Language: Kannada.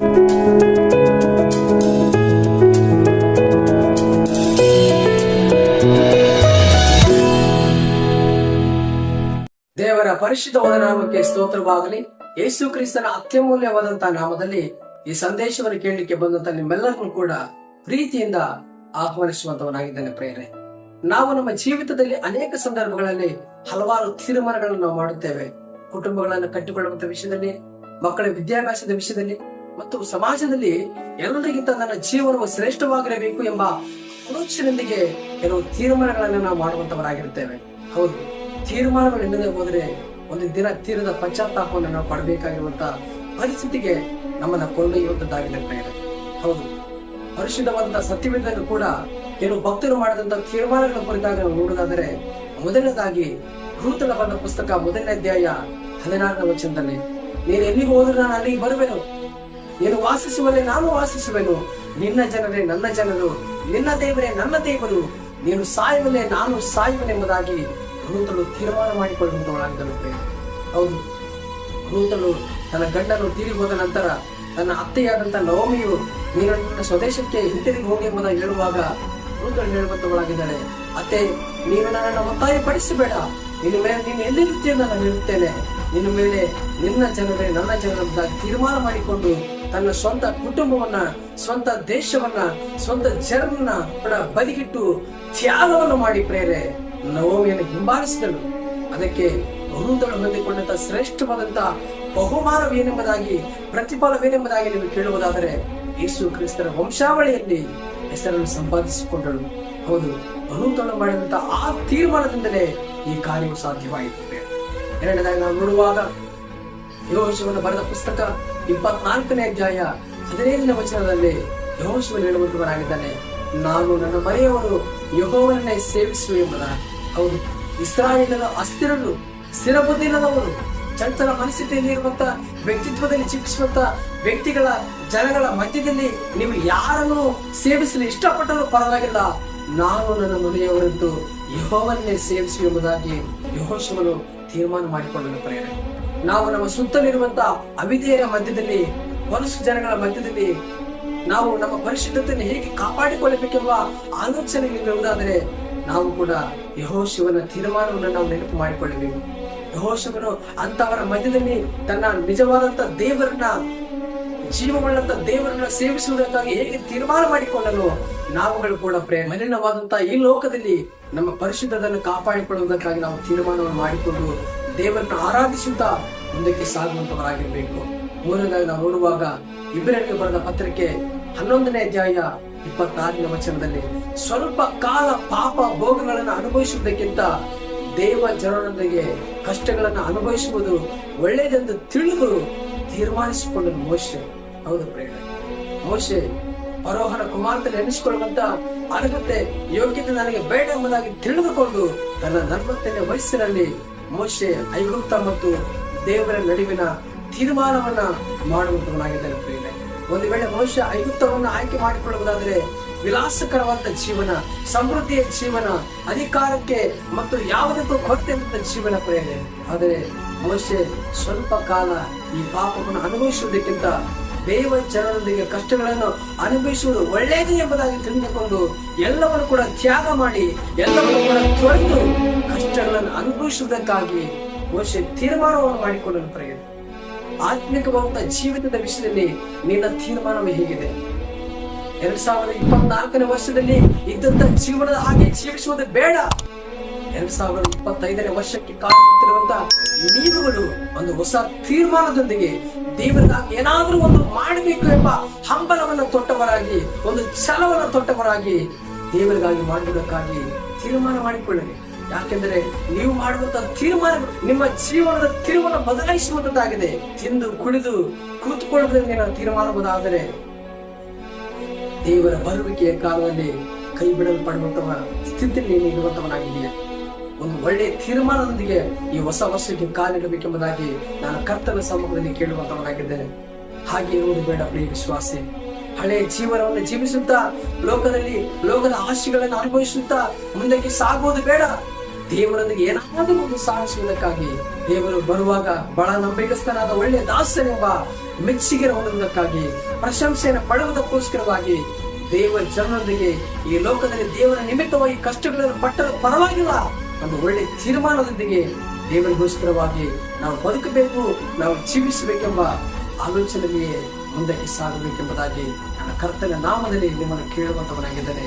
ದೇವರ ಪರಿಶುದ್ಧವಾದ ನಾಮಕ್ಕೆ ಸ್ತೋತ್ರವಾಗಲಿ. ಯೇಸು ಕ್ರಿಸ್ತನ ಅತ್ಯಮೂಲ್ಯವಾದಂತಹ ನಾಮದಲ್ಲಿ ಈ ಸಂದೇಶವನ್ನು ಕೇಳಲಿಕ್ಕೆ ಬಂದಂತ ನಿಮ್ಮೆಲ್ಲರನ್ನು ಕೂಡ ಪ್ರೀತಿಯಿಂದ ಆಹ್ವಾನಿಸುವಂತವನಾಗಿದ್ದಾನೆ ಪ್ರೇರೆ ನಾವು ನಮ್ಮ ಜೀವಿತದಲ್ಲಿ ಅನೇಕ ಸಂದರ್ಭಗಳಲ್ಲಿ ಹಲವಾರು ತೀರ್ಮಾನಗಳನ್ನು ನಾವು ಮಾಡುತ್ತೇವೆ. ಕುಟುಂಬಗಳನ್ನು ಕಟ್ಟಿಕೊಳ್ಳುವಂತ ವಿಷಯದಲ್ಲಿ, ಮಕ್ಕಳ ವಿದ್ಯಾಭ್ಯಾಸದ ವಿಷಯದಲ್ಲಿ ಮತ್ತು ಸಮಾಜದಲ್ಲಿ ಎಲ್ಲರಿಗಿಂತ ನನ್ನ ಜೀವನವು ಶ್ರೇಷ್ಠವಾಗಿರಬೇಕು ಎಂಬ ಆಲೋಚನೆಯೊಂದಿಗೆ ಕೆಲವು ತೀರ್ಮಾನಗಳನ್ನು ನಾವು ಮಾಡುವಂತವರಾಗಿರುತ್ತೇವೆ ಹೌದು ತೀರ್ಮಾನಗಳು ಇಲ್ಲದೆ ಹೋದರೆ ಒಂದು ದಿನ ತೀರದ ಪಶ್ಚಾತ್ತಾಪವನ್ನು ನಾವು ಪಡಬೇಕಾಗಿರುವಂತ ಪರಿಸ್ಥಿತಿಗೆ ನಮ್ಮನ್ನ ಕೊಂಡೊಯ್ಯುವಂತದ್ದಾಗಿದೆ ಇದೆ ಹೌದು ಪರಿಶುದ್ಧವಾದಂತಹ ಸತ್ಯವೇದನ್ನು ಕೂಡ ಕೆಲವು ಭಕ್ತರು ಮಾಡಿದಂತಹ ತೀರ್ಮಾನಗಳ ಕುರಿತಾಗ ನಾವು ನೋಡುವುದಾದರೆ ಮೊದಲನೇದಾಗಿ ಬಂದ ಪುಸ್ತಕ, ಮೊದಲನೇ ಅಧ್ಯಾಯ ಹದಿನಾರನೇ ವಚನದಲ್ಲಿ, ನೀನು ಎಲ್ಲಿಗೆ ಹೋದ್ರೆ ನಾನು ಅಲ್ಲಿಗೆ ಬರುವೆನು. ನೀನು ವಾಸಿಸುವಲ್ಲಿ ನಾನು ವಾಸಿಸುವೆನು. ನಿನ್ನ ಜನರೇ ನನ್ನ ಜನರು. ನಿನ್ನ ದೇವರೇ ನನ್ನ ದೇವರು. ನೀನು ಸಾಯುವಲೆ ನಾನು ಸಾಯುವನೆಂಬುದಾಗಿ ರೂತಲು ತೀರ್ಮಾನ ಮಾಡಿಕೊಳ್ಳುವಂತವಳಾಗಿದ್ದಳು ಪ್ರೇಮ. ಹೌದು. ರೂತಲು ತನ್ನ ಗಂಡನು ತೀರಿ ಹೋದ ನಂತರ ತನ್ನ ಅತ್ತೆಯಾದಂತ ನವಮಿಯು ನೀನು ನಿನ್ನ ಸ್ವದೇಶಕ್ಕೆ ಹಿಂತಿರುಗಿ ಹೋಗಿ ಎಂಬುದಾಗಿ ಹೇಳುವಾಗ ರೂತಲು ಹೇಳುವಂತವಳಾಗಿದ್ದಾಳೆ ಅತ್ತೆ, ನೀನು ನನ್ನನ್ನು ಒತ್ತಾಯ ಪಡಿಸಬೇಡ ನಿನ್ನ ಮೇಲೆ ನೀನು ಎಲ್ಲಿರುತ್ತೀಯ ನಾನು ಹೇಳುತ್ತೇನೆ. ನಿನ್ನ ಮೇಲೆ ನಿನ್ನ ಜನರೇ ನನ್ನ ಜನರ ತೀರ್ಮಾನ ಮಾಡಿಕೊಂಡು ತನ್ನ ಸ್ವಂತ ಕುಟುಂಬವನ್ನ, ಸ್ವಂತ ದೇಶವನ್ನ, ಸ್ವಂತ ಜನರನ್ನ ಕೂಡ ಬದಿಗಿಟ್ಟು ತ್ಯಾಗವನ್ನು ಮಾಡಿ ಪ್ರೇರೆ, ನವಮಿಯನ್ನು ಹಿಂಬಾಲಿಸಿದಳು. ಅದಕ್ಕೆ ಬಹುದಳು ಹೊಂದಿಕೊಂಡಂತ ಶ್ರೇಷ್ಠವಾದಂತ ಬಹುಮಾನವೇನೆಂಬುದಾಗಿ, ಪ್ರತಿಫಲವೇನೆಂಬುದಾಗಿ ನೀವು ಕೇಳುವುದಾದರೆ, ಯೇಸು ಕ್ರಿಸ್ತರ ವಂಶಾವಳಿಯಲ್ಲಿ ಹೆಸರನ್ನು ಸಂಪಾದಿಸಿಕೊಂಡಳು. ಹೌದು ಬಹುದಳು ಮಾಡಿದಂತ ಆ ತೀರ್ಮಾನದಿಂದಲೇ ಈ ಕಾರ್ಯವು ಸಾಧ್ಯವಾಯಿತು. ಎರಡನೇದಾಗಿ ನಾವು ನೋಡುವಾಗ ಯೋಶವನ್ನು ಬರೆದ ಪುಸ್ತಕ ಇಪ್ಪತ್ನಾಲ್ಕನೇ ಅಧ್ಯಾಯ ಹದಿನೈದನೇ ವಚನದಲ್ಲಿ ಯಹೋಶವನ್ನು ಹೇಳುವಂತವನಾಗಿದ್ದಾನೆ, ನಾನು ನನ್ನ ಮನೆಯವರು ಯಹೋವನನ್ನೇ ಸೇವಿಸುವೆ ಎಂಬುದ ಹೌದು ಇಸ್ರಾಯೇಲರ ಅಸ್ಥಿರರು ಸ್ಥಿರ ಬುದ್ಧಿಲ್ಲದವರು ಚಂಚಲ ಮನಸ್ಥಿತಿಯಲ್ಲಿ ಇರುವಂತ, ವ್ಯಕ್ತಿತ್ವದಲ್ಲಿ ಚಿಕಿತ್ಸುವಂತ ವ್ಯಕ್ತಿಗಳ ಜನಗಳ ಮಧ್ಯದಲ್ಲಿ ನೀವು ಯಾರನ್ನು ಸೇವಿಸಲು ಇಷ್ಟಪಟ್ಟರೂ ಪರವಾಗಿಲ್ಲ. ನಾನು ನನ್ನ ಮನೆಯವರಂತೂ ಯಹೋವನ್ನೇ ಸೇವಿಸುವೆ ಎಂಬುದಾಗಿ ಯಹೋಶವನು ತೀರ್ಮಾನ ಮಾಡಿಕೊಳ್ಳಲು ಪ್ರೇರಣೆ ನಾವು ನಮ್ಮ ಸುತ್ತಲಿರುವಂತ ಅವಿಧೇಯರ ಮಧ್ಯದಲ್ಲಿ ಮನುಷ್ಯ ಜನಗಳ ಮಧ್ಯದಲ್ಲಿ ನಾವು ನಮ್ಮ ಪರಿಶುದ್ಧತೆಯನ್ನು ಹೇಗೆ ಕಾಪಾಡಿಕೊಳ್ಳಬೇಕೆಂಬ ಆಲೋಚನೆಗಳಿರುವುದಾದರೆ ನಾವು ಕೂಡ ಯಹೋಶಿವನ ತೀರ್ಮಾನವನ್ನು ನಾವು ನೆನಪು ಮಾಡಿಕೊಳ್ಳಬೇಕು. ಯಹೋಶವನು ಅಂತವರ ಮಧ್ಯದಲ್ಲಿ ತನ್ನ ನಿಜವಾದಂತ ದೇವರನ್ನ, ಜೀವವುಳ್ಳಂತ ದೇವರನ್ನ ಸೇವಿಸುವುದಕ್ಕಾಗಿ ಹೇಗೆ ತೀರ್ಮಾನ ಮಾಡಿಕೊಂಡನು, ನಾವುಗಳು ಕೂಡ ಪ್ರೇ ಮಲಿನವಾದಂತ ಈ ಲೋಕದಲ್ಲಿ ನಮ್ಮ ಪರಿಶುದ್ಧದನ್ನು ಕಾಪಾಡಿಕೊಳ್ಳುವುದಕ್ಕಾಗಿ ನಾವು ತೀರ್ಮಾನವನ್ನು ಮಾಡಿಕೊಂಡು ದೇವರನ್ನು ಆರಾಧಿಸುತ್ತಾ ಮುಂದಕ್ಕೆ ಸಾಗುವಂತವರಾಗಿರ್ಬೇಕು. ಮೂರನೇದಾಗಿ ನಾವು ನೋಡುವಾಗ ಇಬ್ಬರಿಗೆ ಬರೆದ ಪತ್ರಿಕೆ ಹನ್ನೊಂದನೇ ಅಧ್ಯಾಯ ಇಪ್ಪತ್ತಾರನೇ ವಚನದಲ್ಲಿ ಸ್ವಲ್ಪ ಕಾಲ ಪಾಪ ಭೋಗಗಳನ್ನು ಅನುಭವಿಸುವುದಕ್ಕಿಂತ ದೇವ ಜನರೊಂದಿಗೆ ಕಷ್ಟಗಳನ್ನು ಅನುಭವಿಸುವುದು ಒಳ್ಳೆಯದೆಂದು ತಿಳಿದು ತೀರ್ಮಾನಿಸಿಕೊಂಡ ಮೋಶೆ. ಹೌದು ಪ್ರೇರಣೆ ಮೋಶೆ ಪರೋಹರ ಕುಮಾರದಲ್ಲಿ ಎನಿಸಿಕೊಳ್ಳುವಂತ ಅರ್ಹತೆ ಯೋಗ್ಯತೆ ನನಗೆ ಬೇಡ ಎಂಬುದಾಗಿ ತಿಳಿದುಕೊಂಡು ತನ್ನ ನಲವತ್ತನೇ ವಯಸ್ಸಿನಲ್ಲಿ ಮೋಶೆ ಐಗುಪ್ತ ಮತ್ತು ದೇವರ ನಡುವಿನ ತೀರ್ಮಾನವನ್ನ ಮಾಡುವಂತವನಾಗಿದ್ದಾನೆ ಪ್ರೇರಣೆ ಒಂದು ವೇಳೆ ಮನುಷ್ಯ ಐಗುಪ್ತವನ್ನು ಆಯ್ಕೆ ಮಾಡಿಕೊಳ್ಳುವುದಾದರೆ ವಿಲಾಸಕರವಾದ ಜೀವನ, ಸಮೃದ್ಧಿಯ ಜೀವನ, ಅಧಿಕಾರಕ್ಕೆ ಮತ್ತು ಯಾವುದಕ್ಕೂ ಕೊರತೆ ಜೀವನ ಪ್ರೇರಣೆ ಆದರೆ ಮನುಷ್ಯ ಸ್ವಲ್ಪ ಕಾಲ ಈ ಪಾಪವನ್ನು ಅನುಭವಿಸುವುದಕ್ಕಿಂತ ದೇವ ಜನರೊಂದಿಗೆ ಕಷ್ಟಗಳನ್ನು ಅನುಭವಿಸುವುದು ಒಳ್ಳೆಯದು ಎಂಬುದಾಗಿ ತಿಳಿದುಕೊಂಡು ಎಲ್ಲವನ್ನು ಕೂಡ ತ್ಯಾಗ ಮಾಡಿ, ಎಲ್ಲವನ್ನು ಕೂಡ ತೊರೆದು ಕಷ್ಟಗಳನ್ನು ಅನುಭವಿಸುವುದಕ್ಕಾಗಿ ಮನುಷ್ಯ ತೀರ್ಮಾನವನ್ನು ಮಾಡಿಕೊಳ್ಳಲು ಪ್ರಯತ್ನ. ಆತ್ಮಿಕವಾದ ಜೀವಿತದ ವಿಷಯದಲ್ಲಿ ನಿನ್ನ ತೀರ್ಮಾನವೇ ಹೇಗಿದೆ. ಎರಡ್ ಸಾವಿರದ ಇಪ್ಪತ್ನಾಲ್ಕನೇ ವರ್ಷದಲ್ಲಿ ಇದ್ದಂತ ಜೀವನದ ಹಾಗೆ ಜೀವಿಸುವುದು ಬೇಡ. ಎರಡ್ ಸಾವಿರದ ಇಪ್ಪತ್ತೈದನೇ ವರ್ಷಕ್ಕೆ ಕಾಯುತ್ತಿರುವಂತ ನೀವುಗಳು ಒಂದು ಹೊಸ ತೀರ್ಮಾನದೊಂದಿಗೆ ದೇವರಿಗಾಗಿ ಏನಾದರೂ ಒಂದು ಮಾಡಬೇಕು ಎಂಬ ಹಂಬಲವನ್ನು ತೊಟ್ಟವರಾಗಿ, ಒಂದು ಛಲವನ್ನು ತೊಟ್ಟವರಾಗಿ ದೇವರಿಗಾಗಿ ಮಾಡುವುದಕ್ಕಾಗಿ ತೀರ್ಮಾನ ಮಾಡಿಕೊಳ್ಳಲಿ. ಯಾಕೆಂದ್ರೆ ನೀವು ಮಾಡುವಂತಹ ತೀರ್ಮಾನ ನಿಮ್ಮ ಜೀವನದ ತಿರುವನ್ನು ಬದಲಾಯಿಸುವಂತದ್ದಾಗಿದೆ. ತಿಂದು, ಕುಡಿದು, ಕೂತ್ಕೊಳ್ಳುವುದರಿಂದ ತೀರ್ಮಾನಬಹುದಾದರೆ ದೇವರ ಬರುವಿಕೆಯ ಕಾಲದಲ್ಲಿ ಕೈ ಬಿಡಲ್ಪಡುವಂತಹ ಸ್ಥಿತಿಯಲ್ಲಿ ಇರುವಂತವನಾಗಿದೆಯಾ ಒಂದು ಒಳ್ಳೆಯ ತೀರ್ಮಾನದೊಂದಿಗೆ ಈ ಹೊಸ ವರ್ಷಕ್ಕೆ ಕಾಲಿಡಬೇಕೆಂಬುದಾಗಿ ನಾನು ಕರ್ತವ್ಯ ಸಮ್ಮುಖದಲ್ಲಿ ಕೇಳುವಂತವನಾಗಿದ್ದೇನೆ ಹಾಗೆ ಇರುವುದು ಬೇಡ ಪ್ರಿಯ ವಿಶ್ವಾಸಿ. ಹಳೆಯ ಜೀವನವನ್ನು ಜೀವಿಸುತ್ತಾ, ಲೋಕದಲ್ಲಿ ಲೋಕದ ಆಶೆಗಳನ್ನು ಅನುಭವಿಸುತ್ತಾ ಮುಂದಕ್ಕೆ ಸಾಗುವುದು ಬೇಡ. ದೇವರೊಂದಿಗೆ ಏನಾದರೂ ಒಂದು ಸಾಧಿಸುವುದಕ್ಕಾಗಿ ದೇವರು ಬರುವಾಗ ಬಹಳ ನಂಬಿಕಸ್ಥನಾದ ಒಳ್ಳೆಯ ದಾಸನೆಂಬ ಮೆಚ್ಚುಗೆ ಹೊಂದುವುದಕ್ಕಾಗಿ ಪ್ರಶಂಸೆಯನ್ನು ಪಡೆಯುವುದಕ್ಕೋಸ್ಕರವಾಗಿ ದೇವರ ಜನರೊಂದಿಗೆ ಈ ಲೋಕದಲ್ಲಿ ದೇವರ ನಿಮಿತ್ತವಾಗಿ ಕಷ್ಟಗಳನ್ನು ಪಟ್ಟಲು ಪರವಾಗಿಲ್ಲ. ಒಂದು ಒಳ್ಳೆ ತೀರ್ಮಾನದೊಂದಿಗೆ ದೇವರಿಗೋಸ್ಕರವಾಗಿ ನಾವು ಬದುಕಬೇಕು, ನಾವು ಜೀವಿಸಬೇಕೆಂಬ ಆಲೋಚನೆಗೆ ಮುಂದಕ್ಕೆ ಸಾಗಬೇಕೆಂಬುದಾಗಿ ನನ್ನ ಕರ್ತನ ನಾಮದಲ್ಲಿ ನಿಮ್ಮನ್ನು ಕೇಳುವಂತವನಾಗಿದ್ದೇನೆ.